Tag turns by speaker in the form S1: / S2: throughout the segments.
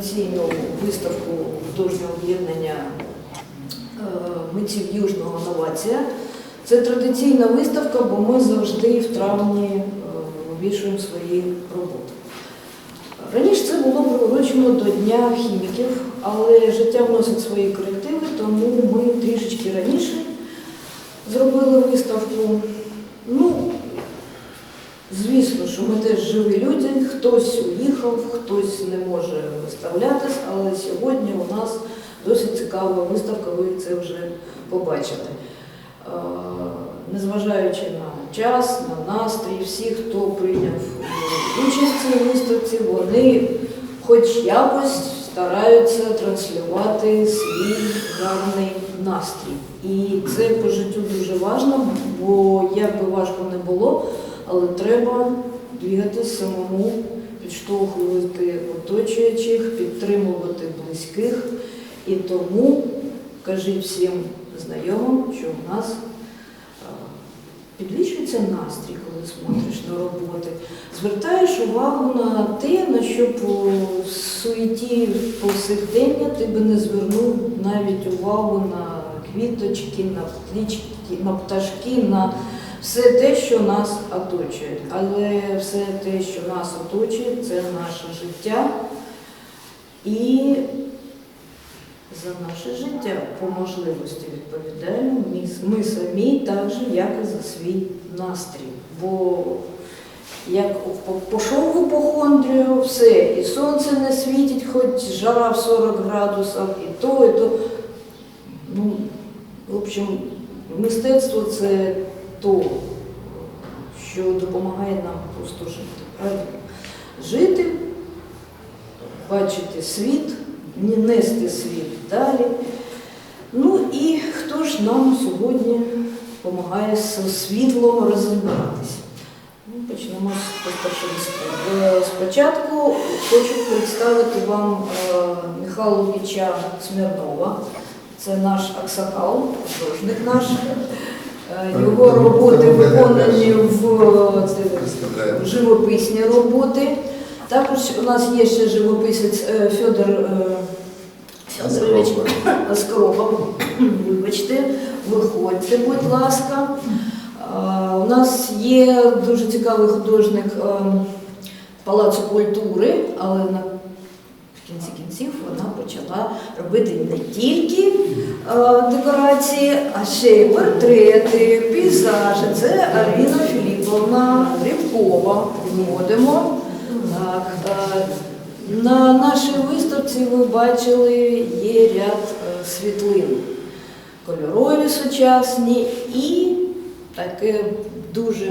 S1: Традиційну виставку художнього об'єднання е, митців Южного Новація. Це традиційна виставка, бо ми завжди в травні е, вивішуємо свої роботи. Раніше це було приурочено до Дня хіміків, але життя вносить свої корективи, тому ми трішечки раніше зробили виставку. Ну, Звісно, що ми теж живі люди, хтось уїхав, хтось не може виставлятись, але сьогодні у нас досить цікава виставка, ви це вже побачите. Незважаючи на час, на настрій, всі, хто прийняв участь в цій виставці, вони хоч якось стараються транслювати свій гарний настрій. І це по життю дуже важливо, бо як би важко не було, але треба двигатись самому, підштовхувати оточуючих, підтримувати близьких. І тому кажіть всім знайомим, що в нас е, підвищується настрій, коли смотриш на роботи. Звертаєш увагу на те, на що по суеті повсякдення ти би не звернув навіть увагу на квіточки, на птички, на пташки, на все те, що нас оточує. Але все те, що нас оточує, це наше життя. І за наше життя по можливості відповідаємо ми, самі, так же, як і за свій настрій. Бо як по- пішов в іпохондрію, все, і сонце не світить, хоч жара в 40 градусів, і то, і то. Ну, в общем, мистецтво це то, що допомагає нам просто жити. Правильно? Жити, бачити світ, не нести світ далі. Ну і хто ж нам сьогодні допомагає з світлом розібратися? Ну, почнемо з першого Е, Спочатку хочу представити вам е, Михайла Смірнова. Це наш аксакал, художник наш. Е, Його роботи виконані в е, в живописні роботи. Також у нас є ще живописець е, Федор е, Федорович Скороба. Вибачте, виходьте, будь ласка. У нас є дуже цікавий художник е, Палацу культури, але на кінці кінців вона почала робити не тільки е, декорації, а ще й портрети, пейзажі. Це Аліна Філіповна Рябкова. Вводимо. Так, е, на нашій виставці ви бачили є ряд е, світлин. Кольорові сучасні і таке дуже,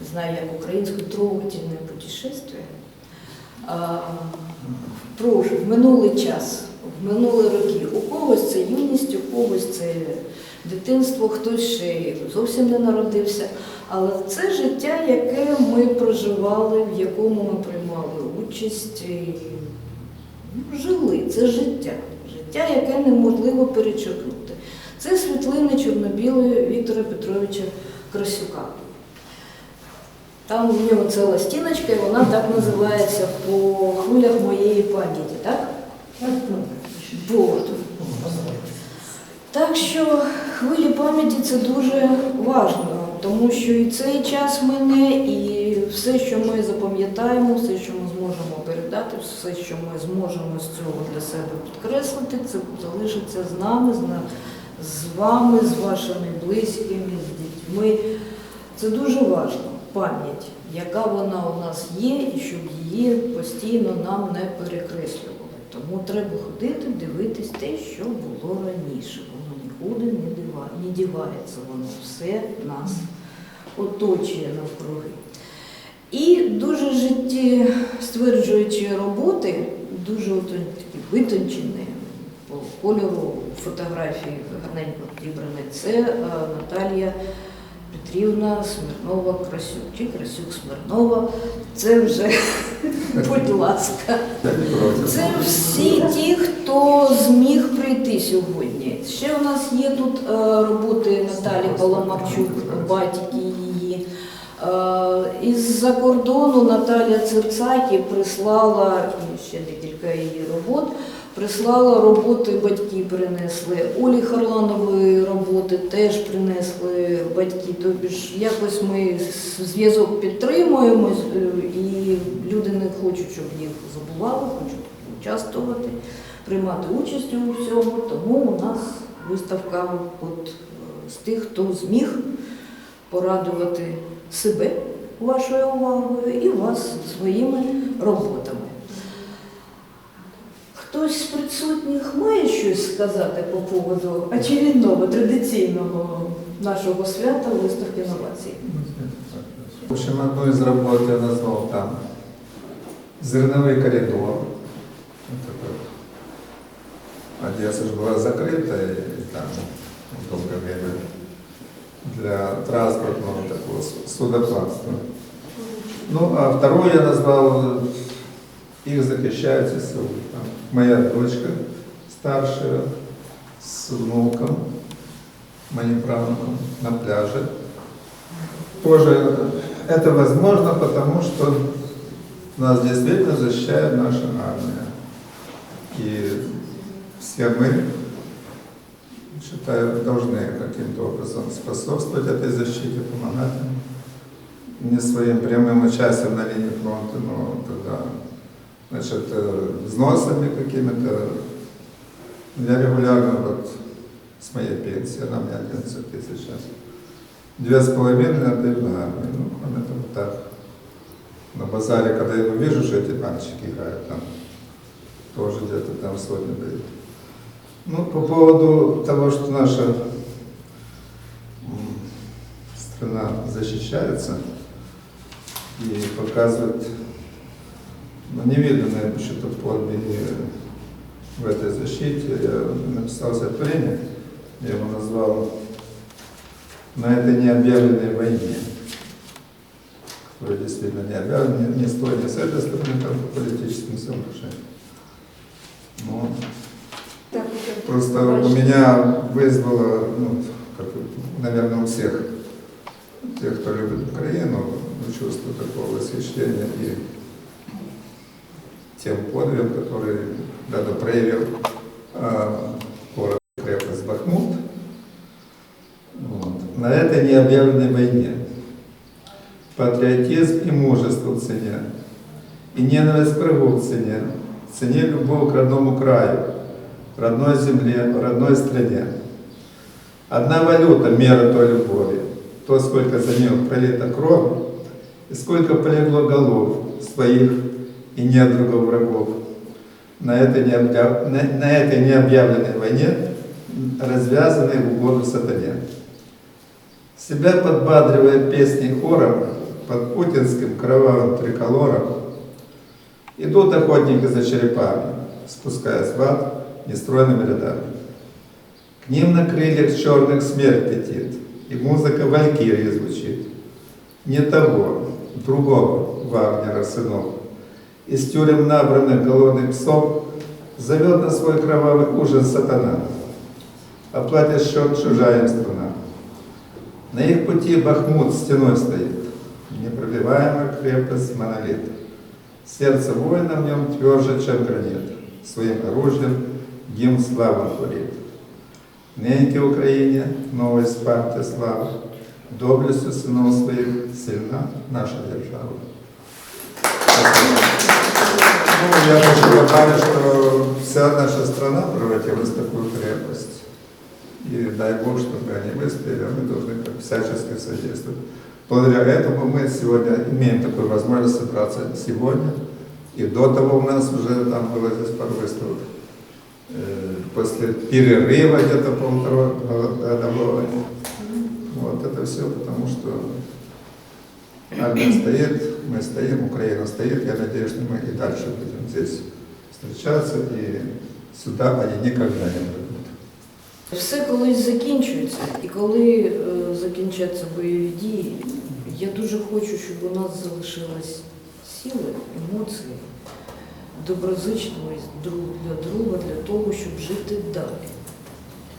S1: не знаю, як українською, трогательне путешествие. В минулий час, в минулі роки. У когось це юність, у когось це дитинство, хтось ще зовсім не народився. Але це життя, яке ми проживали, в якому ми приймали участь, і, ну, жили. Це життя. Життя, яке неможливо перечеркнути. Це світлини чорно-білої Віктора Петровича Красюка. Там у нього ціла стіночка, і вона так називається по хвилях моєї пам'яті, так? Вот. Так що хвилі пам'яті це дуже важливо, тому що і цей час мине, і все, що ми запам'ятаємо, все, що ми зможемо передати, все, що ми зможемо з цього для себе підкреслити, це залишиться з нами, з вами, з вашими близькими, з дітьми. Це дуже важливо, пам'ять, яка вона у нас є, і щоб її постійно нам не перекреслювали. Тому треба ходити, дивитись те, що було раніше. Воно нікуди не дівається, воно все нас оточує навкруги. І дуже життєстверджуючі роботи, дуже такі витончені по кольору фотографії гарненько підібрані. Це е, Наталія Петрівна Смирнова Красюк чи Красюк Смирнова. Це вже, будь ласка. Це всі ті, хто зміг прийти сьогодні. Ще у нас є тут е, роботи Наталі Паламарчук, батьки її. Е, Із-за кордону Наталія Цирцакі прислала ще декілька її робот. Прислала роботи, батьки принесли. Олі Харланової роботи теж принесли батьки. Тобі ж якось ми зв'язок підтримуємо, е, і люди не хочуть, щоб їх забували, хочуть участвувати, приймати участь у всьому. Тому у нас виставка от, з тих, хто зміг порадувати себе вашою увагою і вас своїми роботами. Хтось з присутніх має щось сказати по поводу очередного традиційного нашого свята виставки інновацій?
S2: В общем, одну из работ я назвал там «Зерновый коридор». Это как Одесса же была закрыта, и там долгое время для транспортного такого су- судоплавства. Ну, а вторую я назвал «Их захищают СУ». Там моя дочка старшая с внуком, моим правнуком на пляже. Тоже это возможно, потому что нас действительно защищает наша армия. И все мы, считаю, должны каким-то образом способствовать этой защите, помогать. Не своим прямым участием на линии фронта, но тогда, значит, э, взносами какими-то. Я регулярно вот с моей пенсии, она у меня 11 тысяч сейчас, Две с половиной отдаю на армию. Ну, кроме того, так. На базаре, когда я вижу, что эти мальчики играют, там тоже где-то там сотни дают. Ну, по поводу того, что наша страна защищается и показывает ну, невиданное что-то подвиги в этой защите, я написал стихотворение, я его назвал на этой необъявленной войне, которая действительно не объявлена ни, ни с той, ни с этой стороны, там, по политическим соображениям. Но
S1: Так,
S2: просто у меня вызвало, ну, как, наверное, у всех, тех, кто любит Украину, ну, чувство такого восхищения и тем подвигом, который даже проявил э, город крепость Бахмут, вот. На этой необъявленной войне патриотизм и мужество в цене, и ненависть врагу в цене, в цене любовь к родному краю, родной земле, родной стране. Одна валюта – мера той любови, то, сколько за нее пролито крови, и сколько полегло голов своих и недругов врагов. На этой, необъяв... на, на этой необъявленной войне, развязанной в угоду сатане. Себя подбадривая песней хором под путинским кровавым триколором, идут охотники за черепами, спускаясь в ад нестройными рядами. К ним на крыльях черных смерть летит, и музыка валькирии звучит. Не того, другого Вагнера сынов. Из тюрем набранных голодных псов зовет на свой кровавый ужин сатана. Оплатит счет чужая им страна. На их пути Бахмут стеной стоит, непробиваемая крепость монолит. Сердце воина в нем тверже, чем гранит, своим оружием гимн славы творит. Неньки Украине новость партия славы, доблестью сынов своих сильна наша держава. Ну, я хочу добавить, что вся наша страна превратилась в такую крепость. И дай Бог, чтобы они выстояли, а мы должны как всячески содействовать. Благодаря этому мы сегодня имеем такую возможность собраться сегодня. И до того у нас уже там было здесь пару выставок. Э, После перерыва где-то полтора годового. Вот это все потому, что армия стоит, мы стоим, Украина стоит. Я надеюсь, что мы и дальше будем здесь встречаться, и сюда они никогда не придут.
S1: Все колись закінчується, і коли е, закінчаться бойові дії, я дуже хочу, щоб у нас залишилась сила, емоції, доброзичливість друг для друга, для того, щоб жити далі.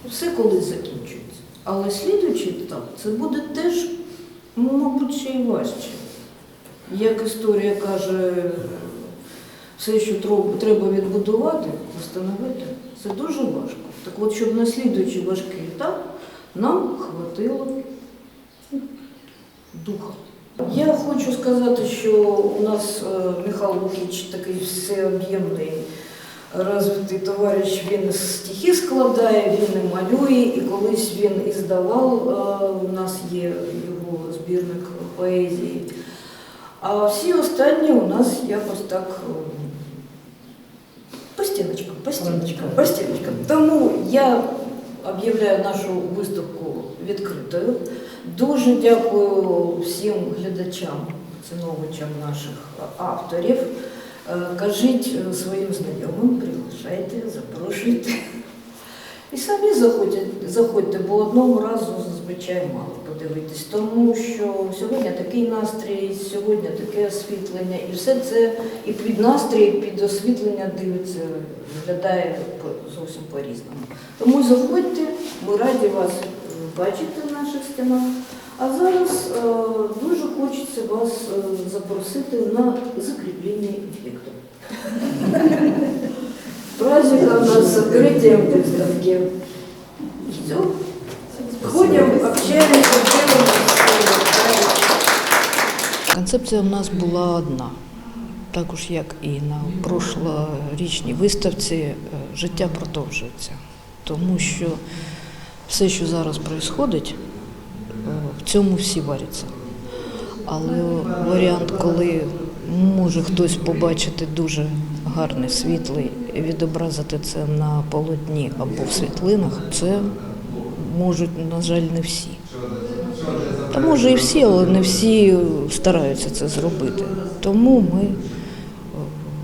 S1: Все колись закінчується. Але слідуючий етап це буде теж, ну, мабуть, ще й важче.
S3: Як історія каже, все, що треба відбудувати, встановити, це дуже важко. Так от, щоб на слідуючий важкий етап нам хватило духа. Я хочу сказати, що у нас е, Михайло Лукіч такий всеоб'ємний розвитий товариш, він стихи складає, він і малює, і колись він і здавав, е, у нас є його збірник поезії. А всі останні у нас якось так е, по стіночкам, по стіночкам, по стіночкам. Тому я об'являю нашу виставку відкритою. Дуже дякую всім глядачам, циновичам наших авторів. Е, Кажіть е, своїм знайомим, приглашайте, запрошуйте. І самі заходьте, заходьте, бо одного разу зазвичай мало подивитись. Тому що сьогодні такий настрій, сьогодні таке освітлення, і все це і під настрій, і під освітлення дивиться, виглядає зовсім по-різному. Тому заходьте, ми раді вас е, бачити в наших стінах. А зараз е, дуже хочеться вас е, запросити на закріплення ефекту. Праздника у нас с открытием выставки. Все. Ходим.
S1: Концепція в нас була одна. Також як і на прошлорічній виставці, е, життя продовжується. Тому що все, що зараз відбувається, в цьому всі варяться. Але варіант, коли може хтось побачити дуже гарний світлий, відобразити це на полотні або в світлинах, це можуть, на жаль, не всі. Та може і всі, але не всі стараються це зробити. Тому ми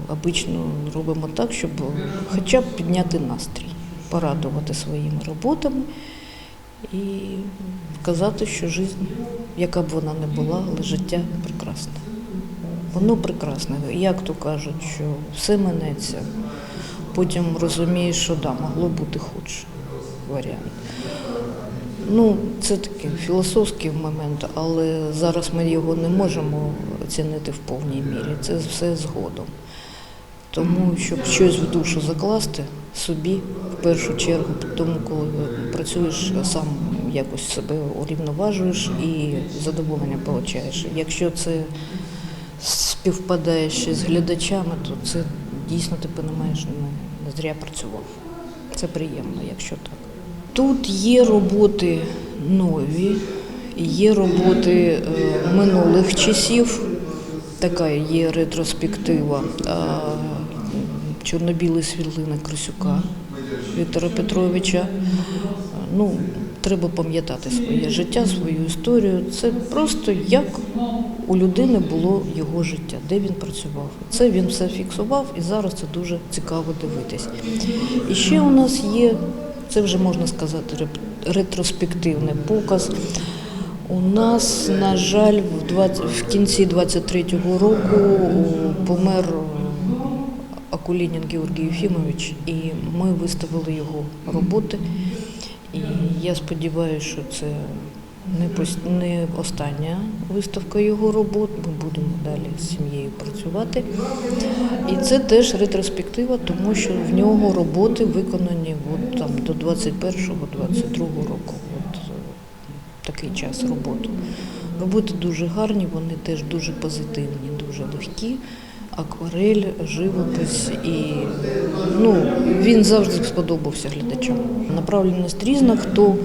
S1: обично робимо так, щоб хоча б підняти настрій, порадувати своїми роботами і казати, що життя, яка б вона не була, але життя прекрасне. Воно прекрасне. Як то кажуть, що все минеться, потім розумієш, що да, могло бути худше варіант. Ну, це такий філософський момент, але зараз ми його не можемо оцінити в повній мірі. Це все згодом. Тому, щоб щось в душу закласти собі в першу чергу, тому коли працюєш сам якось себе урівноважуєш і задоволення отримуєш. Якщо це співпадає ще з глядачами, то це дійсно ти не, не зря працював. Це приємно, якщо так. Тут є роботи нові, є роботи е, минулих часів, така є ретроспектива е, чорно-білої світлини Крисюка Віктора Петровича. Ну, треба пам'ятати своє життя, свою історію. Це просто як у людини було його життя, де він працював. Це він все фіксував, і зараз це дуже цікаво дивитись. І ще у нас є, це вже можна сказати, ретроспективний показ. У нас, на жаль, в, 20, в кінці 23-го року помер Акулінін Георгій Єфімович, і ми виставили його роботи. І я сподіваюся, що це не, остання виставка його робот. Ми будемо далі з сім'єю працювати. І це теж ретроспектива, тому що в нього роботи виконані от, там, до 21-22 року. От, е, такий час роботи. Роботи дуже гарні, вони теж дуже позитивні, дуже легкі. Акварель, живопис і ну, він завжди сподобався глядачам. Направленість різна, хто,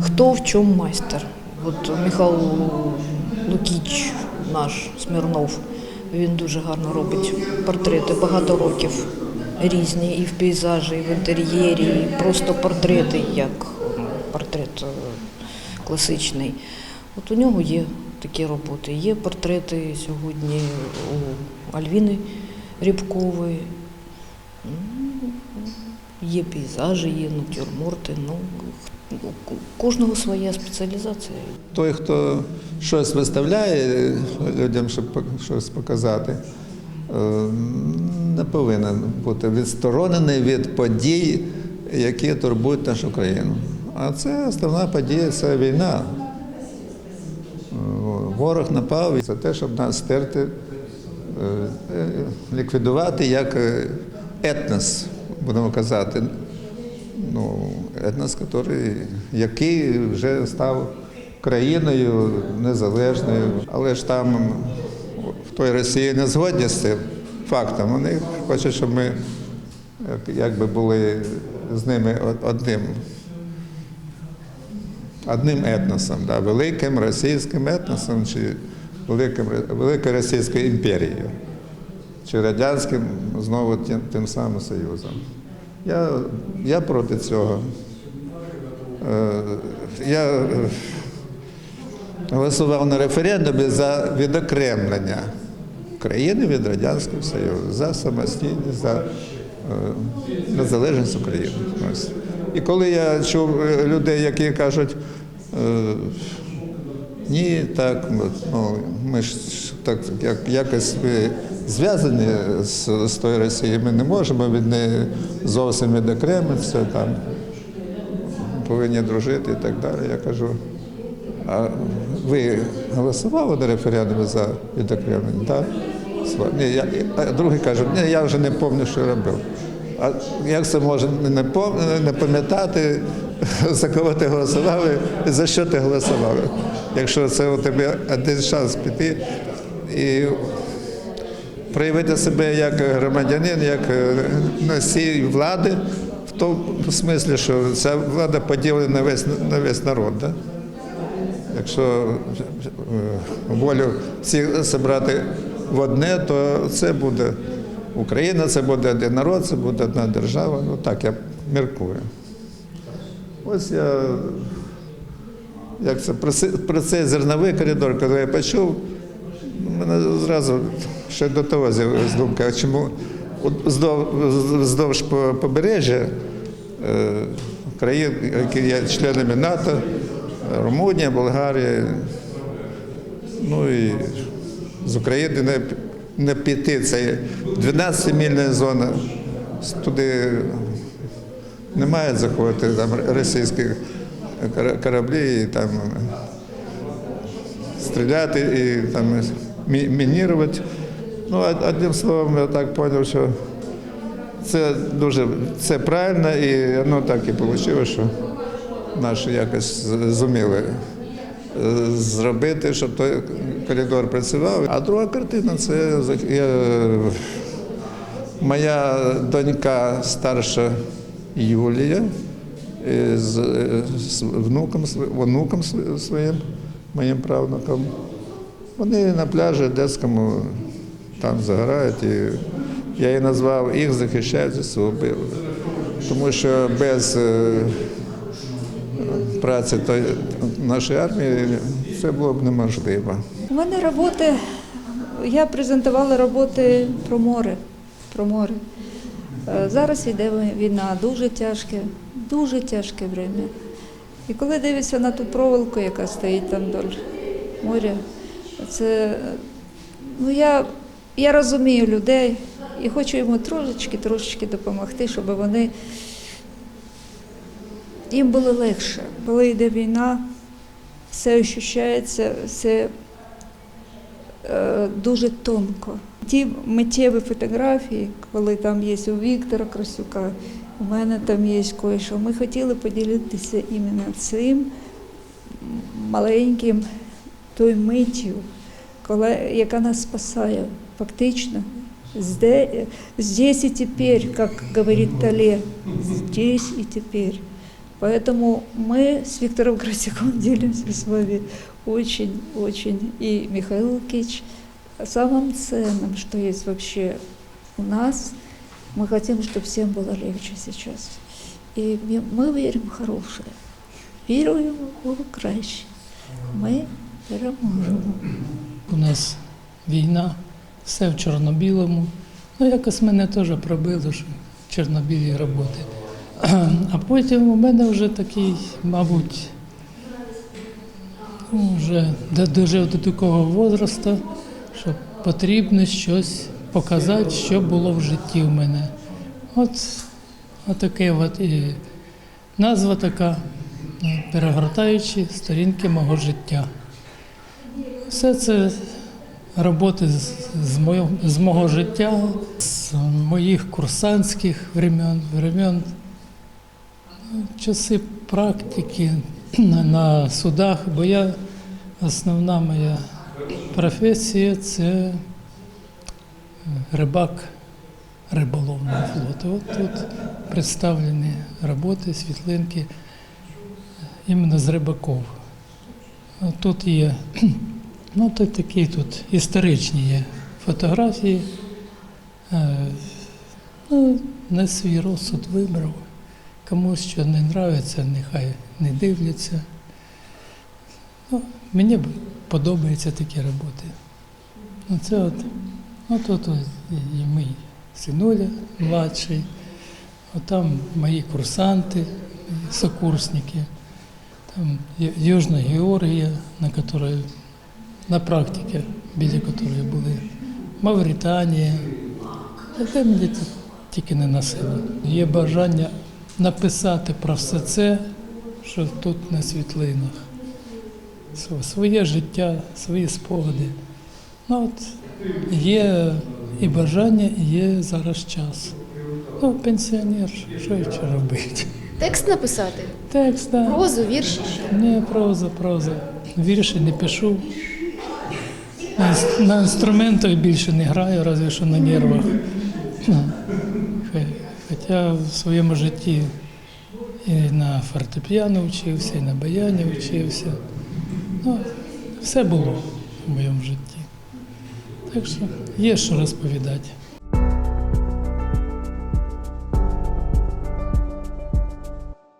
S1: хто в чому майстер. От Михайло Лукіч, наш Смірнов, він дуже гарно робить портрети багато років. Різні і в пейзажі, і в інтер'єрі, і просто портрети, як портрет е, класичний. От у нього є такі роботи. Є портрети сьогодні у Альвіни Рябкової. М, Є пейзажі, є натюрморти. Ну, кожного своя спеціалізація.
S2: Той, хто щось виставляє людям, щоб щось показати, е, не повинен бути відсторонений від подій, які турбують нашу країну. А це основна подія це війна. Е, ворог напав за те, щоб нас стерти, е, ліквідувати як етнос, будемо казати. Ну, етнос, який, вже став країною незалежною, але ж там в той Росії не згодні з цим фактом. Вони хочуть, щоб ми якби були з ними одним одним етносом, да, великим російським етносом чи великим, великою Російською імперією, чи радянським знову тим, тим самим Союзом. Я, я проти цього. Е, Я е, голосував на референдумі за відокремлення країни від Радянського Союзу, за самостійність, за е, незалежність України. Ось. І коли я чув людей, які кажуть, ні, так, ну, ми ж так як, якось зв'язані з, з тою Росією, ми не можемо від неї зовсім відокремитися, там, повинні дружити і так далі. Я кажу, а ви голосували на референдумі за відокремлення? Так. Ні, я, а другий каже, ні, я вже не пам'ятаю, що робив. А як це може не, не пам'ятати, за кого ти голосував і за що ти голосував? Якщо це у тебе один шанс піти і проявити себе як громадянин, як е, носій влади, в тому смислі, що ця влада поділена на весь, на весь народ. Да? Якщо е, волю всіх зібрати в одне, то це буде Україна, це буде один народ, це буде одна держава. Ну так я міркую. Ось я, як це, про цей зерновий коридор, коли я почув, мене зразу ще до того з'явилась думка, чому вздовж побережжя е, країн, які є членами НАТО, Румунія, Болгарія, ну і з України не, не піти. Це 12-мільна зона. Туди не мають заходити там російські кораблі і там стріляти і там мінірувати. Ну, одним словом, я так зрозумів, що це дуже це правильно, і воно так і вийшло, що наші якось зуміли е, зробити, щоб той коридор працював. А друга картина це я, моя донька старша Юлія е, з, е, з внуком, св- своїм, моїм правнуком. Вони на пляжі Одеському там загорають. І я її назвав їх захищають ЗСУ. Тому що без е, праці нашої армії це було б неможливо.
S4: У мене роботи, я презентувала роботи про море. Про море. Е, Зараз йде війна, дуже тяжке, дуже тяжке время. І коли дивишся на ту проволоку, яка стоїть там вдоль моря, це ну я, я розумію людей і хочу йому трошечки, трошечки допомогти, щоб вони їм було легше. Коли йде війна, все ощущається, все е, дуже тонко. Ті миттєві фотографії, коли там є у Віктора Красюка, у мене там є кое-що. Ми хотіли поділитися іменно цим маленьким той миттю, коли, яка нас спасає фактично. Зде- Здесь и теперь, как говорит Тале, здесь и теперь. Поэтому мы с Виктором Красиком делимся с вами очень-очень. И Михаил Лукич самым ценным, что есть вообще у нас. Мы хотим, чтобы всем было легче сейчас. И ми- мы верим в хорошее. Віруємо у краще. Ми переможемо.
S5: У нас війна, все в чорно-білому. Ну, якось мене теж пробило, що чорно-білі роботи. А потім у мене вже такий, мабуть, ну, вже до- дожив до такого возрасту, що потрібно щось показати, що було в житті у мене. От, отаке от і назва така, перегортаючи сторінки мого життя. Все це роботи з, з, з мого життя, з моїх курсантських времен, времен часи практики на, на судах, бо я основна моя професія це е, рибак риболовного флоту. От тут представлені роботи, світлинки іменно з рибаків. От Тут є ну, тут такі тут історичні є фотографії. Е, Ну, на свій розсуд вибрав. Комусь що не подобається, нехай не дивляться. Ну, мені подобаються такі роботи. Ну, це от, ну, тут ось і мій синуля младший, от там мої курсанти, сокурсники, там Южна Георгія, на которой, на практиці, біля якої були, Мавританія. Таке мені тільки не носило. Є бажання написати про все це, що тут на світлинах. Своє життя, свої спогади. Ну, от є і бажання, і є зараз час. Ну, пенсіонер, що ще робити?
S6: Текст написати,
S5: Текст, да.
S6: прозу, вірші.
S5: Ні, проза, проза. Вірші не пишу. На, інструментах більше не граю, разве що на нервах. Хоча в своєму житті і на фортепіано вчився, і на баяні вчився. Ну, все було в моєму житті. Так що є що розповідати.